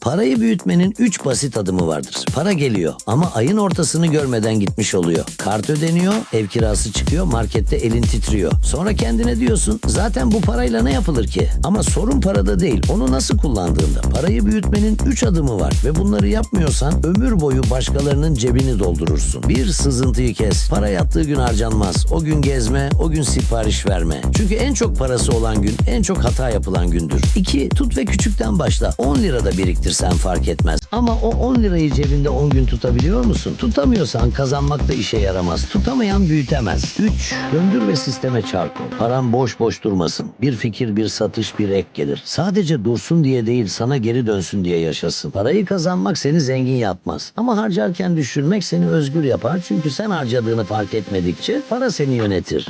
Parayı büyütmenin 3 basit adımı vardır. Para geliyor ama ayın ortasını görmeden gitmiş oluyor. Kart ödeniyor, ev kirası çıkıyor, markette elin titriyor. Sonra kendine diyorsun zaten bu parayla ne yapılır ki? Ama sorun parada değil, onu nasıl kullandığında. Parayı büyütmenin 3 adımı var ve bunları yapmıyorsan ömür boyu başkalarının cebini doldurursun. Bir sızıntıyı kes. Para yattığı gün harcanmaz. O gün gezme, o gün sipariş verme. Çünkü en çok parası olan gün en çok hata yapılan gündür. 2. Tut ve küçükten başla. 10 lirada biriktirsen fark etmez. Ama o 10 lirayı cebinde 10 gün tutabiliyor musun? Tutamıyorsan kazanmak da işe yaramaz. Tutamayan büyütemez. 3. Döndür ve sisteme çarp ol. Paran boş boş durmasın. Bir fikir, bir satış, bir ek gelir. Sadece dursun diye değil sana geri dönsün diye yaşasın. Parayı kazanmak seni zengin yapmaz. Ama harcarken düşünmek seni özgür yapar. Çünkü sen harcadığını fark etmedikçe para seni yönetir.